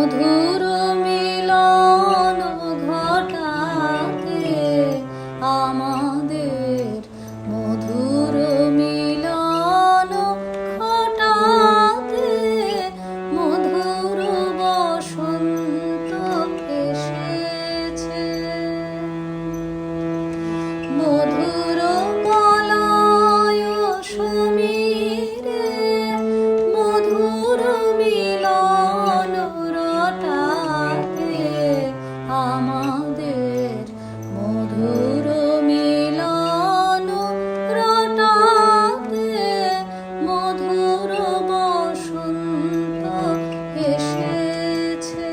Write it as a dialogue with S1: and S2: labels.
S1: মধুর সুন্দর বসন্ত এসেছে